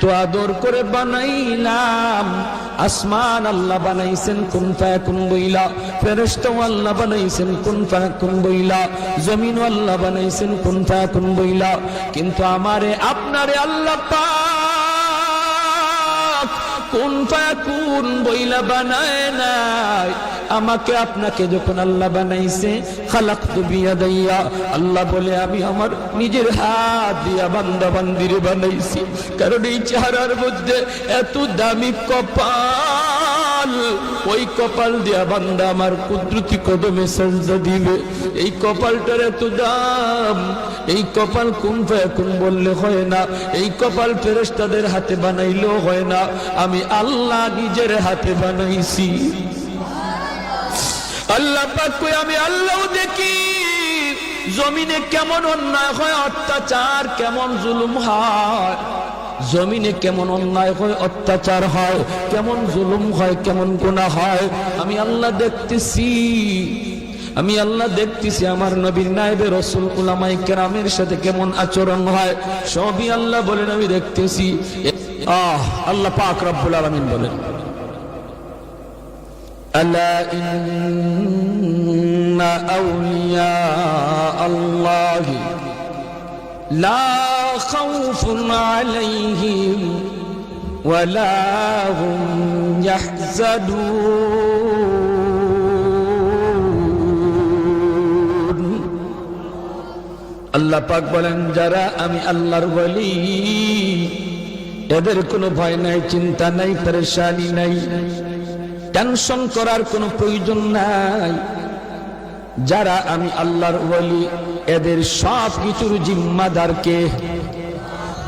এত আদর করে বানাইলাম। আসমান আল্লাহ বানাইছেন, কোন কোন বইলা ফেরেস্ত আল্লাহ বানাইছেন, কোন কোন বইলা জমিন আল্লাহ বানাইছেন, কোন কোন বইলা কিন্তু আমারে, আপনারে আল্লাহ পাক কোন কোন বইলা বানায় নাই। আমাকে আপনাকে যখন আল্লাহ বানাইছে খালাক বিয়া দাইয়া আল্লাহ বলে, আমি আমার নিজের হাত দিয়া বান্দা বান্দিরে বানাইছি। কারণ এই চেহারার মধ্যে এত দামি কপাল। ওই কপাল দিয়া বান্দা আমার কুদরতি কদমে সজদা দিবে। এই কপালটার এত দাম এই কপাল কোন কোন বললে হয় না, এই কপাল ফেরেস্তাদের হাতে বানাইলেও হয় না, আমি আল্লাহ নিজের হাতে বানাইছি। আল্লাহ পাক কই, আমি আল্লাহ দেখি, জমিনে কেমন অন্যায় হয়, অত্যাচার কেমন জুলুম হয়। জমিনে কেমন অন্যায় হয়, অত্যাচার হয়, কেমন জুলুম হয়, কেমন গুণা হয়, আমি আল্লাহ দেখতেছি। আমি আল্লাহ দেখতেছি আমার নবীর নাইবে রসুল উলামাই কেরামের সাথে কেমন আচরণ হয় সবই আল্লাহ বলেন আমি দেখতেছি আহ আল্লাহ পাক রব্বুল আলমিন বলেন ألا إن أولياء الله لا خوف عليهم ولا هم يحزنون আল্লাহ পাক বলেন, যারা আমি আল্লাহর বলি এদের কোনো ভয় নাই, চিন্তা নাই, পরেশানি নাই, টেনশন করার কোনো প্রয়োজন নাই। যারা আমি আল্লাহর বলি এদের সব কিছুর জিম্মাদার কে?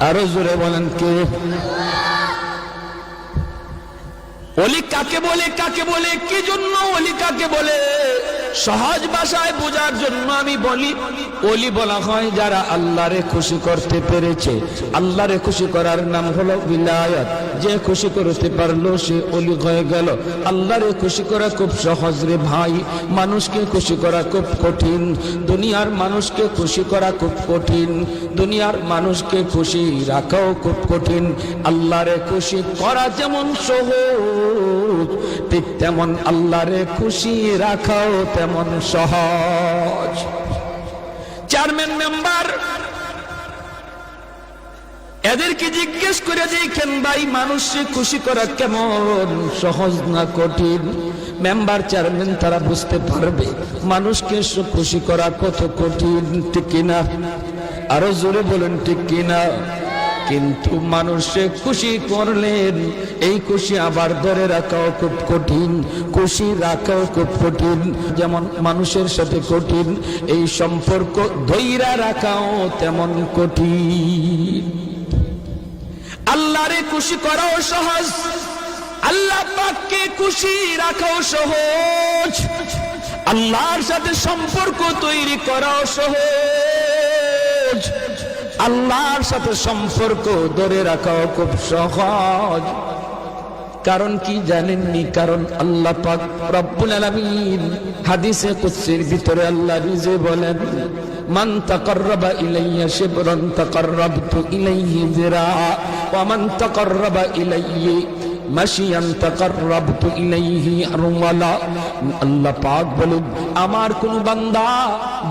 আরও জোরে বলেন কে? অলি কাকে বলে কাকে বলে, কি জন্য অলি কাকে বলে? সহজ ভাষায় বোঝার জন্য আমি বলি অলি বলা হয় যারা আল্লাহরে খুশি করতে পেরেছে। আল্লাহরে খুশি করার নাম হলো বিলায়াত। যে খুশি করতে পারল, সে অলি হয়ে গেল। আল্লাহরে খুশি করা খুব সহজ রে ভাই। মানুষকে খুশি করা খুব কঠিন। দুনিয়ার মানুষকে খুশি করা খুব কঠিন। দুনিয়ার মানুষকে খুশি রাখাও খুব কঠিন। আল্লাহরে খুশি করা যেমন সহজ, ঠিক তেমন আল্লাহরে খুশি রাখাও তেমন সহজ। চেয়ারম্যান মেম্বার এদেরকে জিজ্ঞেস করে দেখেন, ভাই, মানুষকে খুশি করা কেমন? সহজ না কঠিন? মেম্বার চেয়ারম্যান তারা বুঝতে পারবে, মানুষকে খুশি করা কত কঠিন, ঠিক কিনা? আরও জোরে বলেন, ঠিক কিনা? কিন্তু মানুষে খুশি করলেন। এই খুশি আবার ধরে রাখাও খুব কঠিন, খুশি রাখাও খুব কঠিন, যেমন মানুষের সাথে কঠিন, এই সম্পর্ক ধৈরা রাখাও তেমন কঠিন। আল্লাহরে খুশি করাও সহজ, আল্লাহ পাককে খুশি রাখাও সহজ, আল্লাহর সাথে সম্পর্ক তৈরি করাও সহজ। আল্লাহর সাথে সম্পর্ক ধরে রাখাও খুব সহজ। কারণ কি জানেননি? কারণ আল্লাহ পাক রব্বুল আলামিন হাদিসে কুদসির ভিতরে আল্লাহ নিজে বলেন, মান তাকাররাবা ইলাইয়া শিবরান তাকাররাবতু ইলাইহি যিরা, ওয়া মান তাকাররাবা ইলাইহি আমার কোন বান্দা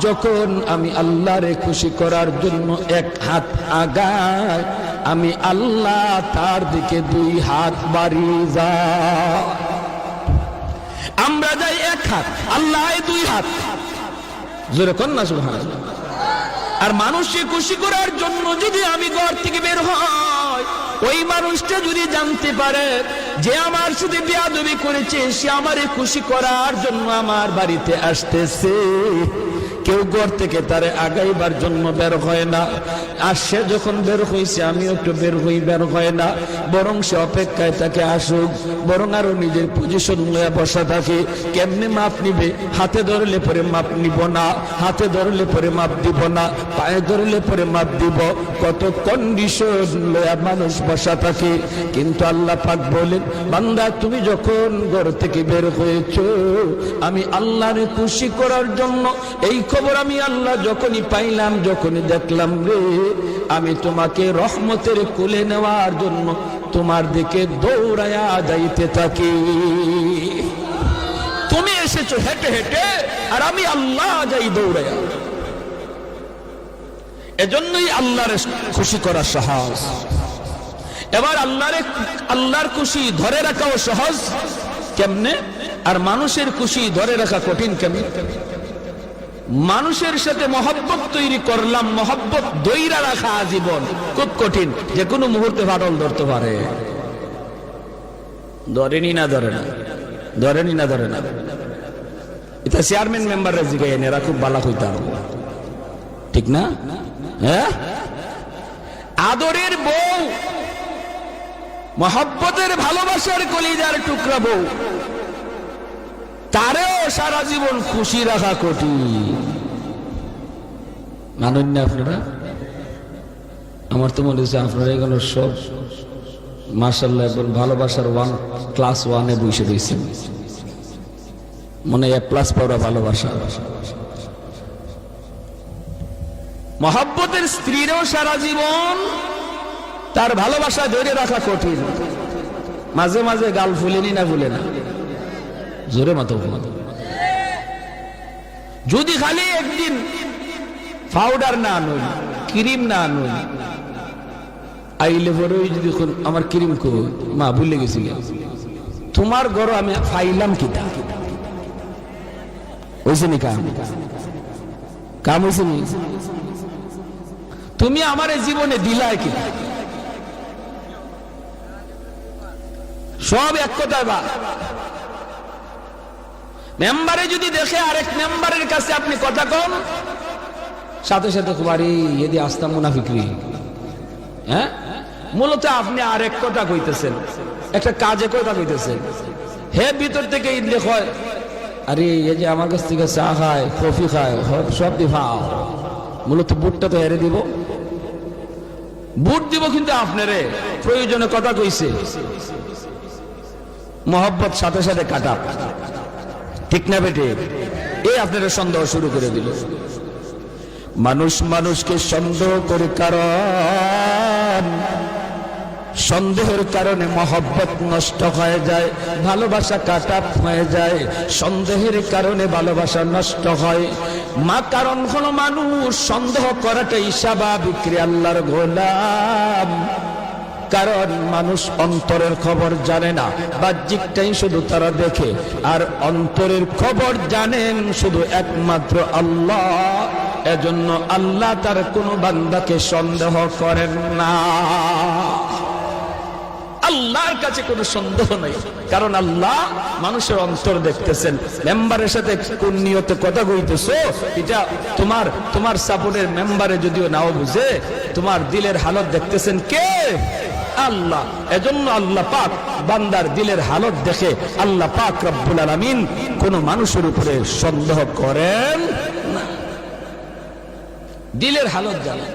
যখন আমি আল্লাহরে খুশি করার জন্য এক হাত আগায়, আমি আল্লাহ তার দিকে দুই হাত বাড়িয়ে যা আমরা যাই এক হাত, আল্লাহ দুই হাত। জোরে কন না সুবহানাল্লাহ। আর মানুষকে খুশি করার জন্য যদি আমি ঘর থেকে বের হয় ওই মানুষটা যদি জানতে পারে যে আমার শুধু বিয়াদবি করেছে, সে আমারে খুশি করার জন্য আমার বাড়িতে আসতেছে। কেউ ঘর থেকে তারে আগাইবার জন্য বের হয় না। আর সে যখন বের হয়েছে আমি একটু বের হই, বের হয় না। বরং সে অপেক্ষায় তাকে আসুক। বরং আরও নিজের পজিশন লয়ে বসা থাকে। কেমনে মাপ নিবে? হাতে ধরলে পরে মাপ নিব না। হাতে ধরলে পরে মাপ দিব না। পায়ে ধরলে পরে মাপ দিব। কত কন্ডিশন লয়া মানুষ বসা থাকে। কিন্তু আল্লাহ পাক বলেন, বান্দা, তুমি যখন ঘর থেকে বের হয়েছ, আমি আল্লাহরে খুশি করার জন্য এই খবর আমি আল্লাহ যখনই পাইলাম, যখনই দেখলাম রে, আমি তোমাকে রহমতের কোলে নেওয়ার জন্য তোমার দিকে দৌড়ায়া যাইতে থাকি। তুমি এসেছ হেঁটে হেঁটে, আর আমি আল্লাহ যাই দৌড়ায়া। এজন্যই আল্লাহর খুশি করা সহজ। এবার আল্লাহর আল্লাহর খুশি ধরে রাখাও সহজ। কেমনে? আর মানুষের খুশি ধরে রাখা কঠিন কেমনে? মানুষের সাথে মহব্বত তৈরি করলাম, মহব্বত দৈরা রাখা আজীবন। খুব কঠিন যে কোনো মুহূর্তে ফাটল ধরতে পারে। ধরেনি না, ধরে না। ধরেনি না, ধরে না। এটা চেয়ারম্যান মেম্বাররা জিগাই এরা খুব বালা হইতাম ঠিক না? হ্যাঁ? আদরের বউ, মহব্বতের ভালোবাসার কলিজার টুকরা বউ, তারেও সারা জীবন খুশি রাখা কঠিন। মানেন না আপনারা আমার তো মনে হচ্ছে আপনারা এগুলো সব মার্শাল্লাহ এবং ভালোবাসার ওয়ান ক্লাস ওয়ানে বসে রয়েছেন। মনে এক প্লাস পাওয়া ভালোবাসা। মহাব্বতের স্ত্রীরও সারা জীবন তার ভালোবাসা ধরে রাখা কঠিন। মাঝে মাঝে গাল ফুলেনি না ফুলে না। জোরে মাতো যদি খালি একদিন পাউডার না আনুন ক্রিম না আনুন আইলে পরে যদি আমার ক্রিম কো মা, ভুলে গেছি তোমার ঘর আমি ফাইলাম কিতা? হয়েছে নি কাম? কাম হয়েছে নি? তুমি আমার জীবনে দিলাই কি সব এক কথায় বা। মেম্বারে যদি দেখে আরেক মেম্বারের কাছে আপনি কথা কন সাথে সাথে কুমারি এদি আস্তা মুনাফিকরি হ্যাঁ? মূলত আপনি আরেক কথা কইতেছেন। একটা কাজে কথা কইতেছেন। হে ভিতর থেকে ইদলে হয় আরে, এই যে আমার কাছ থেকে চা খায়, কফি খায়, সব দিফাও মূলত বুটটা তো হেরে দিব। বুট দিব কিন্তু আপনারে প্রয়োজনে কথা কইছে। মহব্বত সাথে সাথে কাটা। ঠিক না বেটে? এই আপনারা সন্দেহ শুরু করে দিল। মানুষ মানুষকে সন্দেহ করে কারণ, সন্দেহের কারণে মহব্বত নষ্ট হয়ে যায়, ভালোবাসা কাটা হয়ে যায়, সন্দেহের কারণে ভালোবাসা নষ্ট হয়। মা কারণ হলো মানুষ, সন্দেহ করাটাই স্বাভাবিক রে আল্লাহর গোলাম। কারণ মানুষ অন্তরের খবর জানে না বাহ্যিকটাই শুধু তারা দেখে, আর অন্তরের খবর জানেন শুধু একমাত্র আল্লাহ। এজন্য আল্লাহ তার কোনো বান্দাকে সন্দেহ করেন না। আল্লাহর কাছে কোনো সন্দেহ নেই, কারণ আল্লাহ মানুষের অন্তর দেখতেছেন। মেম্বারের সাথে কোন নিয়তে কথা কইতেছো? এটা তোমার তোমার সাপোর্টের মেম্বারে যদিও নাও বুঝে, তোমার দিলের হালত দেখতেছেন কে? আল্লাহ। এজন্য আল্লাহ পাক বান্দার দিলের হালত দেখে আল্লাহ পাক রব্বুল আলামিন কোন মানুষের উপরে সন্দেহ করেন দিলের হালত জানেন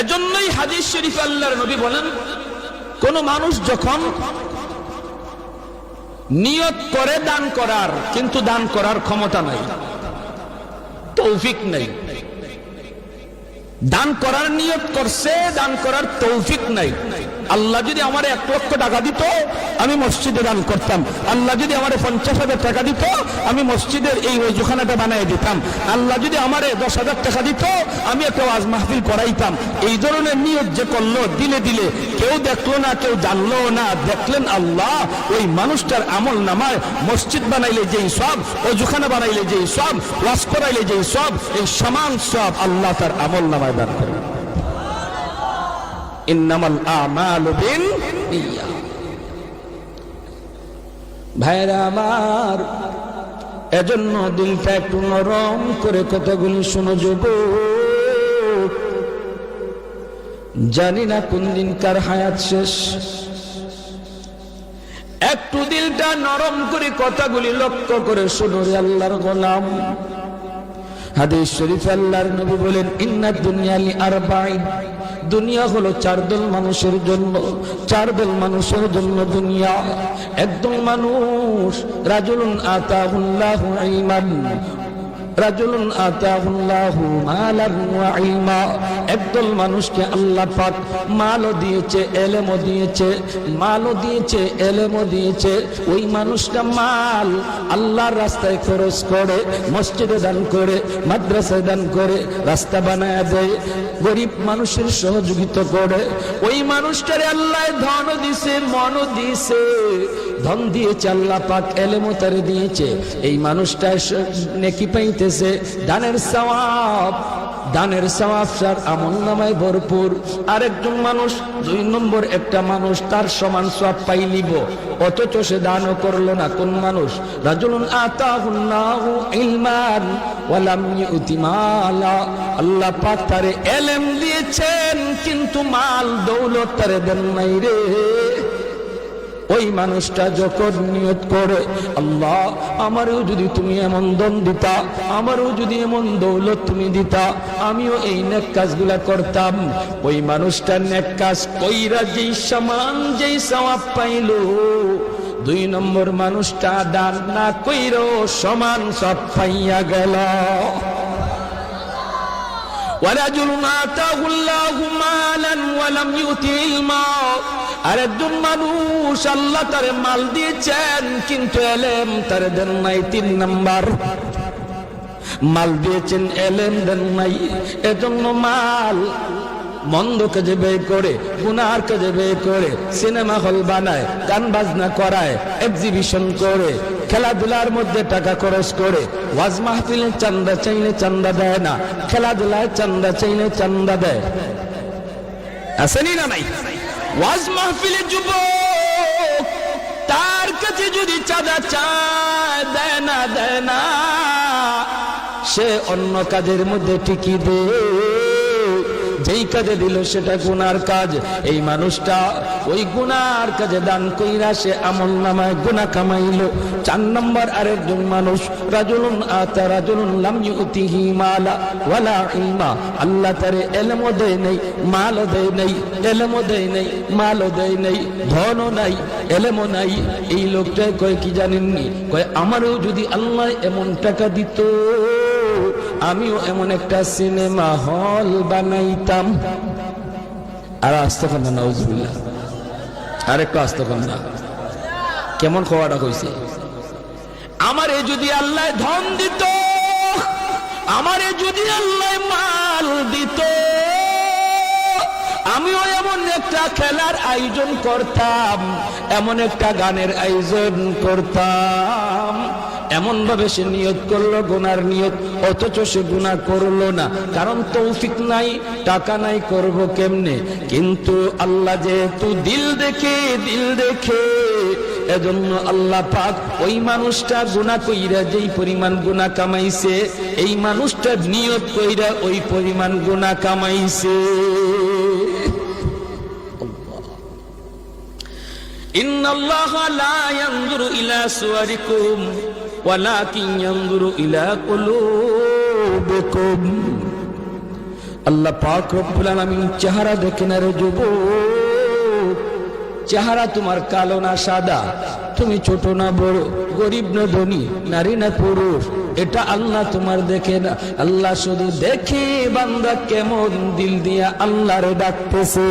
এজন্যই হাদিস শরীফ আল্লাহর নবী বলেন, কোন মানুষ যখন নিয়ত করে দান করার, কিন্তু দান করার ক্ষমতা নাই, তৌফিক নাই। দান করার নিয়ত করছে, দান করার তৌফিক নাই। আল্লাহ যদি আমার এক লক্ষ টাকা দিত, আমি মসজিদে দান করতাম। আল্লাহ যদি আমার পঞ্চাশ হাজার টাকা দিত, আমি মসজিদের এই ওজুখানাটা বানিয়ে দিতাম। আল্লাহ যদি আমার দশ হাজার টাকা দিত, আমি একটা ওয়াজ মাহফিল করাইতাম। এই ধরনের নিয়ত যে করল, দিলে দিলে, কেউ দেখল না, কেউ জানলো না। দেখলেন আল্লাহ, ওই মানুষটার আমল নামায় মসজিদ বানাইলে যেই সব ওজুখানা বানাইলে যেই সব, ওয়াজ করাইলে যেই সব, এই সমান সব আল্লাহ তার আমল নামায় দান আমার, এজন্য দিলটা একটু নরম করে কথাগুলি শুনো যুব জানি না কোন দিন কার হায়াত শেষ। একটু দিলটা নরম করে কথাগুলি লক্ষ্য করে শুনো রে আল্লাহর গোলাম। হাদিস শরীফ আল্লাহর নবী বলেন ইন্না দুনিয়ালি আরবাইন। দুনিয়া হলো চার দল মানুষের জন্য চার দল মানুষের জন্য দুনিয়া। একদল মানুষ রাজুল আতা ইলমান রাজুলুন আতাহুল্লাহু মালান ওয়া ইলমা। একদল মানুষকে আল্লাহ পাক মালও দিয়েছে, এলেমও দিয়েছে, মালও দিয়েছে, এলেমও দিয়েছে। ওই মানুষটা মাল আল্লাহর রাস্তায় খরচ করে, মসজিদে দান করে, মাদ্রাসায় দান করে, রাস্তা বানায় দেয়, গরিব মানুষের সহযোগিতা করে। ওই মানুষটারে আল্লাহ ধন দিছে মন দিছে। ধন দিয়েছে, আল্লাহ পাক এলেমও তারে দিয়েছে। এই মানুষটা নেকি পাইতেছে, দানের সওয়াব। দানের সওয়াব সার আমল নামায় ভরপুর। আরেকজন মানুষ, দুই নম্বর একটা মানুষ, তার সমান সব পাই নিব। অথচ সে দানও করল না, কোন মানুষ? রাজুলুন আতাহুল্লাহু ইলমান ওয়ালাম ইউতি মালা। আল্লাহ পাক তারে এলেম দিয়েছেন, কিন্তু মাল দৌলত তারে দেন নাই রে। ওই মানুষটা যখন নিয়ত করে, আল্লাহ, আমারও যদি তুমি এমন দন দিতা, আমারও যদি এমন দৌলত তুমি দিতা, আমিও এই নেক কাজগুলা করতাম। ওই মানুষটা নেক কাজ কইরা যেই সমান যেই সওয়াব পাইলো, দুই নম্বর মানুষটা দান না কইরো সমান সব পাইয়া গেল। ورجل آتاه الله مالا ولم يؤت علما আরেকজন মানুষ আল্লাহ তারে মাল দিয়েছেন কিন্তু এলেম তারে দেন নাই তিন নাম্বার মাল দিয়েছেন এলেম দেন নাই এজন্য মাল মন্দ কাজে ব্যয় করে গুনার কাজে ব্যয় করে সিনেমা হল বানায় গান বাজনা করায় এক্সিবিশন করে খেলাধুলার মধ্যে টাকা খরচ করে। ওয়াজ মাহফিলে চান্দা চাইলে চান্দা দেয় না। খেলাধুলায় চান্দা চাইলে চান্দা দেয়। আসেনি না নাই? ওয়াজ মাহফিলে যুবক, তার কাছে যদি চাঁদা চায়, দেয় না দেয় না, সে অন্য কাজের মধ্যে টিকি দে। যেই কাজে দিল সেটা গুনার কাজ। এই মানুষটা ওই গুনার কাজে দান কইরা সে আমল নামায় গুনাহ কামাইলো। চার নম্বর আরেকজন মানুষ, রাজুলুন আতা রাজুলুন লাম ইউতিহি মালা ওয়ালা ইলমা আল্লাহ তারে এলমও দেয় নেই, মালও দেয় নেই, এলমও দেয় নেই, মালও দেয় নেই, ধনও নাই, এলেমও নাই। এই লোকটাই কয় কি জানেননি? কয়, আমারও যদি আল্লাহ এমন টাকা দিত। আমিও এমন একটা সিনেমা হল বানাইতাম। আর আসতে পার না নজরুল্লাহ আর একটু আসতে পার না। কেমন খাওয়াটা কইছে? আমারে যদি আল্লাহ ধন দিত, আমারে যদি আল্লাহ মাল দিত, আমিও এমন একটা খেলার আয়োজন করতাম, এমন একটা গানের আয়োজন করতাম। এমন ভাবে সে নিয়ত করল, গুনার নিয়ত, অথচ সে গুণা করল না। কারণ তৌফিক নাই, টাকা নাই, করব কেমনে? কিন্তু আল্লাহ যেহেতু দিল দেখে দিল দেখে, এজন্য আল্লাহ পাক ওই মানুষটা গুণা কইরা যেই পরিমাণ গুণা কামাইছে, এই মানুষটা নিয়ত কইরা ওই পরিমাণ গুণা কামাইছে। ইন্নাল্লাহ লা ইয়ানজুরু ইলা সুয়ারিকুম। ওয়ালাকিন ইয়ানজুরু ইলা কুলুবিকুম। আল্লাহ পাক রব্বুল আলামিন চেহারা দেখেন আরে যুবক। চেহারা তোমার কালো না সাদা। তুমি ছোট না বড়, গরিব না ধনী, নারী না পুরুষ। এটা আল্লাহ তোমার দেখে না। আল্লাহ শুধু দেখে বান্দা কেমন দিল দিয়া আল্লাহরে ডাকতেছে।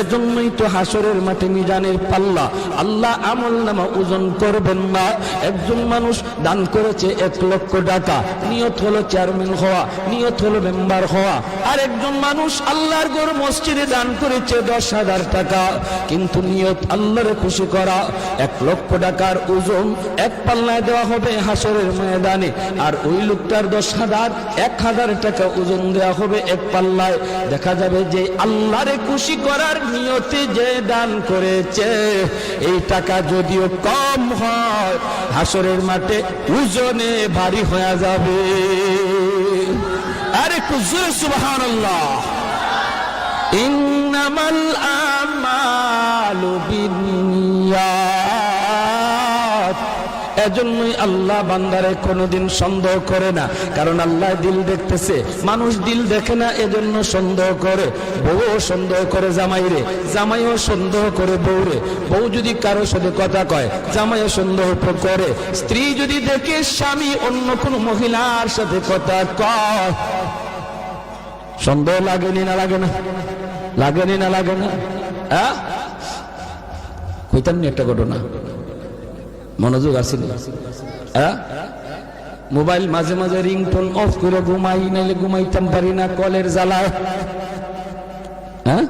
এজন্যই তো হাসরের মাঠে মিজানের পাল্লা। আল্লাহ আমল নামা ওজন করবেন না। একজন মানুষ দান করেছে এক লক্ষ টাকা। নিয়ত হলো চেয়ারম্যান হওয়া, নিয়ত হলো মেম্বার হওয়া। আর একজন মানুষ আল্লাহর গোর মসজিদে দান করেছে দশ হাজার টাকা। কিন্তু নিয়ত আল্লাহরে খুশি করা, এক লক্ষ টাকার ওজন এক পাল্লায় দেওয়া হবে হাসরের ময়দানে। আর ওই লোকটার দশ হাজার, এক হাজার টাকা ওজন দেওয়া হবে এক পাল্লায়। দেখা যাবে যে আল্লাহরে খুশি করার নিয়তে যে দান করেছে। এই টাকা যদিও কম হয়, হাসরের মাঠে ওজনে ভারী হয়ে যাবে। আরে কুজুর সুবহান আল্লাহ ইন্নামাল আমালু বিনিয়াত এজন্যই আল্লাহ বান্দারে কোনোদিন সন্দেহ করে না। কারণ আল্লাহ দিল দেখতেছে, মানুষ দিল দেখে না, এজন্য সন্দেহ করে। বউ সন্দেহ করে জামাইরে জামাইও সন্দেহ করে বউরে বউ যদি কারও সাথে কথা কয়, জামাইও সন্দেহ করে। স্ত্রী যদি দেখে স্বামী অন্য কোনো মহিলার সাথে কথা কয়, সন্দেহ লাগেনি না লাগে না? লাগেনি না লাগে না? হ্যাঁ? কইতাম একটা ঘটনা। মনোযোগ আসিল হ্যাঁ? মোবাইল মাঝে মাঝে রিংটোন অফ করে ঘুমাই, নাইলে ঘুমাইতাম পারি না কলের জ্বালায়। হ্যাঁ?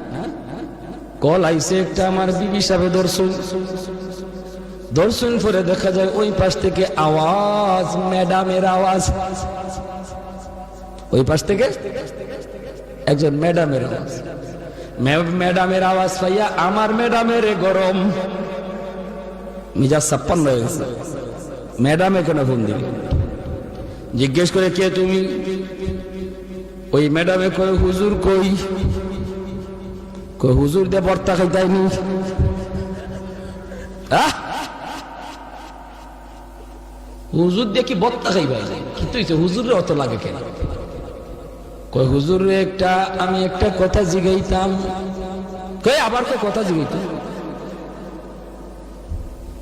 কল আইসে একটা আমার বিবি সাহেব দর্শন। দর্শন করে দেখা যায় ওই পাশ থেকে আওয়াজ, ম্যাডামের আওয়াজ। ওই পাশ থেকে একজন ম্যাডামের আওয়াজ। ম্যাডামের আওয়াজ পাইয়া আমার ম্যাডামের গরম। মিজাজ ছাপ্পান্ন হয়ে গেছে। ম্যাডামে কেন ফোন দিলি। জিজ্ঞেস করে, কে তুমি? ওই ম্যাডামে কই হুজুর কই? কই হুজুর দিয়ে বর্তা খাইতাইনি। হুজুর দিয়ে কি বত্তা খাইবাই কি তুই হুজুরে অত লাগে কেন? কই হুজুর একটা, আমি একটা কথা জিগাইতাম। কই আবার কই কথা জিগাইতাম?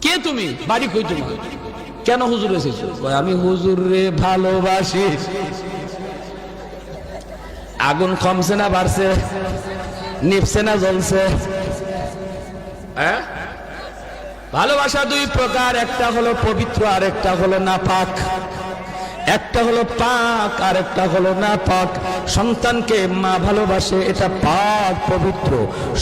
কে তুমি? বাড়ি কই তুমি কেন হুজুর এসেছ? আমি হুজুর রে ভালোবাসি। আগুন কমছে না, বাড়ছে, নিপছে না, জ্বলছে। হ্যাঁ? ভালোবাসা দুই প্রকার, একটা হলো পবিত্র আর একটা হলো নাপাক। একটা হলো পাক আর একটা হলো না পাক। সন্তানকে মা ভালোবাসে, এটা পাক পবিত্র।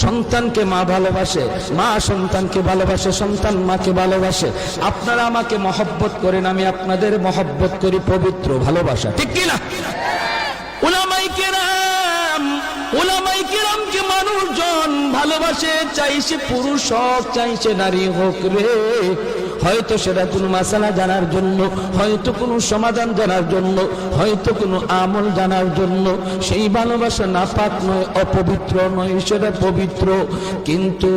সন্তানকে মা ভালোবাসে, মা সন্তানকে ভালোবাসে, সন্তান মাকে ভালোবাসে। আপনারা আমাকে মহব্বত করেন, আমি আপনাদের মহব্বত করি পবিত্র ভালোবাসা। ঠিক কিনা উলামাই কেরাম উলামাই কেরামকে মানুষজন ভালোবাসে চাইছে পুরুষ হোক চাইছে নারী হোক রে। হয়তো সেটা কোনো মাসালা জানার জন্য, হয়তো কোনো সমাধান জানার জন্য, হয়তো কোনো আমল জানার জন্য। সেই ভালোবাসা নাপাক নয়, অপবিত্র নয়, সেটা পবিত্র। কিন্তু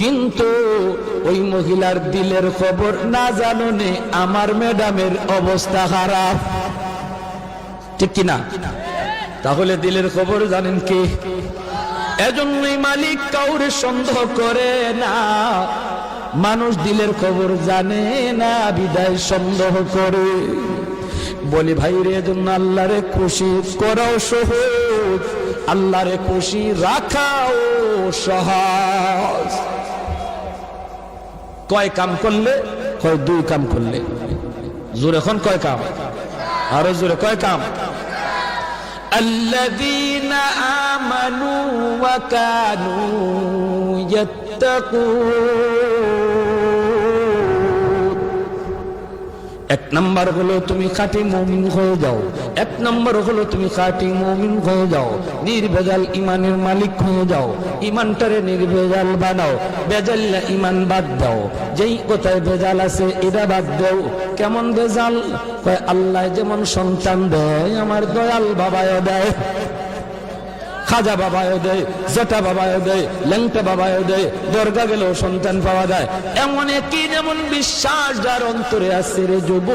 কিন্তু ওই মহিলার দিলের খবর না জাননে আমার ম্যাডামের অবস্থা খারাপ। ঠিক কিনা? তাহলে দিলের খবর জানেন কি? এজন্যই মালিক কাউরে সন্দেহ করে না। মানুষ দিলের খবর জানে না, বিদায় সন্দেহ করে। বলি, ভাই রে, এজন্য আল্লাহরে খুশি করাও সহজ, আল্লাহরে খুশি রাখাও সহজ। কয় কাম করলে? কয় দুই কাম করলে। জোর এখন কয় কাম? আরও জোরে কয় কাম? الذين آمنوا وكانوا يتقون. এক নাম্বার হলো তুমি খাঁটি মমিন হয়ে যাও। এক নাম্বার হলো তুমি খাঁটি মমিন হয়ে যাও। নির্ভেজাল ইমানের মালিক হয়ে যাও। ইমানটারে নির্ভেজাল বানাও। বেজাল ইমান বাদ দাও। যেই কোথায় ভেজাল আছে, এটা বাদ দাও। কেমন ভেজাল? আল্লাহ যেমন সন্তান দেয়, আমার দয়াল বাবায় দেয়। খাজা বাবাও দেয় জটা বাবাও দেয় ল্যাংটা বাবাও দেয় দরগা গেলেও সন্তান পাওয়া যায়। এমন একই যেমন বিশ্বাস যার অন্তরে আছে রে যুব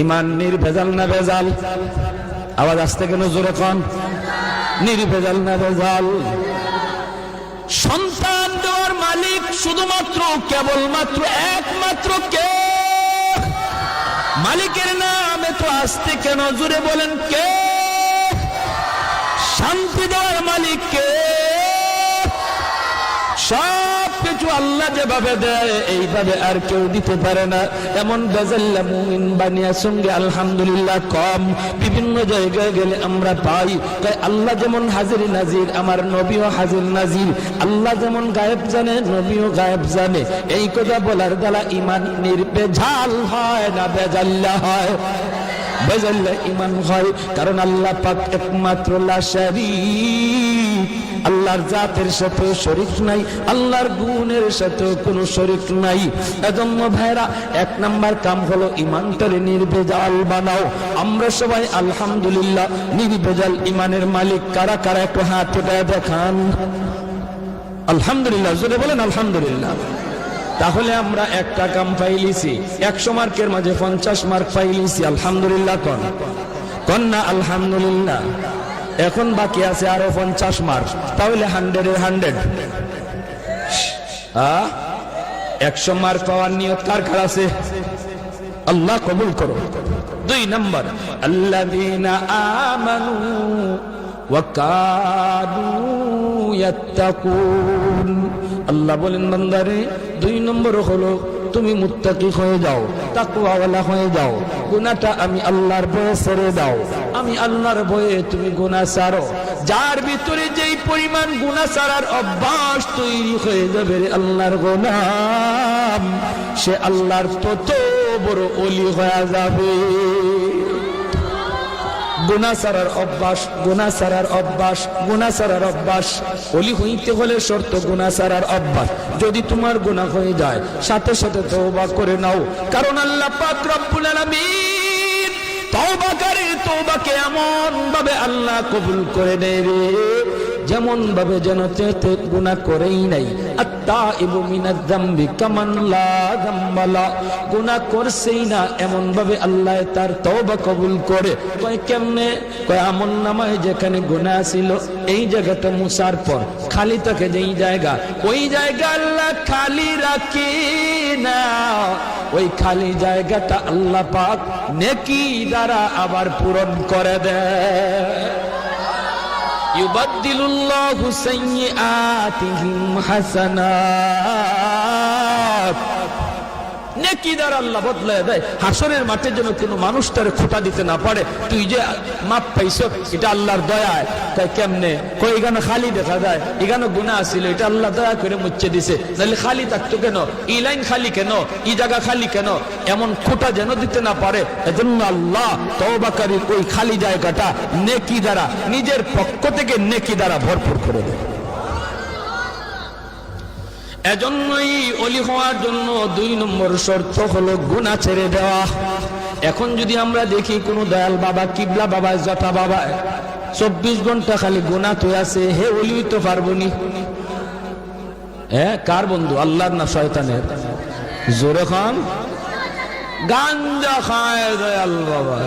ইমান নির্ভেজাল না ভেজাল? আওয়াজ আসতে কেন জোরে কন? নির্ভেজাল না ভেজাল? সন্তান দেওয়ার মালিক শুধুমাত্র, কেবলমাত্র একমাত্র কে? মালিকের নাম এত আসতে কেন? জুড়ে বলেন কে? শান্তি দেওয়ার মালিক কে সব কিছু আল্লাহ যেভাবে দেয়, এইভাবে আর কেউ দিতে পারে না। এমন বেজাল্লা মুমিন বানিয়ার সঙ্গে আলহামদুলিল্লাহ কম। বিভিন্ন জায়গায় গেলে আমরা পাই। তাই আল্লাহ যেমন হাজির নাজির, আমার নবীও হাজির নাজির। আল্লাহ যেমন গায়েব জানে, নবীও গায়েব জানে। এই কথা বলার দ্বারা ইমান নির্বেঝাল হয় না, বেজাল্লা হয়। বেজাল্লা ইমান হয়, কারণ আল্লাহ পাক একমাত্র লাশারি আল্লাহর জাতের সাথে শরিক নাই, আল্লাহর গুণের সাথে কোনো শরিক নাই। এজন্য ভাইরা এক নাম্বার কাম হলো ইমানটারে নির্ভেজাল বানাও। আমরা সবাই আলহামদুলিল্লাহ নির্ভেজাল ইমানের মালিক। কারা কারা একটু হাত দেখান। আলহামদুলিল্লাহ, জোরে বলেন আলহামদুলিল্লাহ। তাহলে আমরা একটা কাম পাইলিছি একশো মার্কের মাঝে পঞ্চাশ মার্ক পাইলিছি আলহামদুলিল্লাহ কন। কন্যা আলহামদুলিল্লাহ। এখন বাকি আছে আরও পঞ্চাশ মার্ক, তাহলে হান্ড্রেডের হান্ড্রেড একশো মার্ক পাওয়ার নিয়ত কার কার আছে? আল্লাহ কবুল করো। দুই নম্বর, আল্লাযীনা আমানু আল্লাহ বলেন, বান্দারে, দুই নম্বর হলো, তুমি মুত্তাকি হয়ে যাও, তাকওয়াওয়ালা হয়ে যাও, গুনাহটা আমি আল্লাহর ভয়ে ছেড়ে দাও, আমি আল্লাহর ভয়ে তুমি গুণা ছাড়ো যার ভিতরে যেই পরিমাণ গুনাহ ছাড়ার অভ্যাস তৈরি হয়ে যাবে আল্লাহর গোলাম, সে আল্লাহর তত বড় অলি হয়ে যাবে। গুনা অভ্যাস গুনা অভ্যাস গুনা অভ্যাস। অলি হইতে হলে শর্ত গুনা অভ্যাস। যদি তোমার গুণা হয়ে যায়, সাথে সাথে তওবা করে নাও। কারণ আল্লাহ পাক রব্বুল আলামিন তওবাকারী তওবাকে এমন ভাবে আল্লাহ কবুল করে রে যেমন ভাবে যেন চেতে গুনাহ করেই নাই। আত্মা ইবু মিনাদ যামবি কামান লা যামবালা। করছেই না এমন ভাবে আল্লাহ তার তওবা কবুল করে। কয় কেমনে? কয় আমল নামায় যেখানে গুনাহ ছিল, এই জায়গাটা মুসার পর খালি থাকে যেই জায়গা, ওই জায়গা আল্লাহ খালি রাখি না। ওই খালি জায়গাটা আল্লাহ পাক নেকি দ্বারা আবার পূরণ করে দেয়। يبدل الله سيئاتهم حسنات. নেকি দ্বারা আল্লাহ বদলায় দেয়। হাসরের মাঠে যেন কোনো মানুষ তার খোটা দিতে না পারে। তুই যে মাপ পাইছ, এটা আল্লাহর দয়ায়। তাই কেমনে? কই এখানে খালি দেখা যায়? এখানে গুণা আসছিল এটা আল্লাহ দয়া করে মুচ্ছে দিছে। তাহলে খালি থাকতো কেন? ই লাইন খালি কেন? ই জায়গা খালি কেন? এমন খোটা যেন দিতে না পারে। এজন্য আল্লাহ তওবাকারীর ওই খালি জায়গাটা নেকি দ্বারা, নিজের পক্ষ থেকে নেকি দ্বারা ভরপুর করে দেয়। এজন্যই অলি হওয়ার জন্য দুই নম্বর শর্ত হলো গুণা ছেড়ে দেওয়া। এখন যদি আমরা দেখি কোনো দয়াল বাবা, কিবলা বাবা, জটা বাবা, চব্বিশ ঘণ্টা খালি গুণা তো আছে, হে অলি, তো পারব নি হ্যাঁ কার বন্ধু? আল্লাহর না শয়তানের? জোরে খান। গাঞ্জা খায় দয়াল বাবা।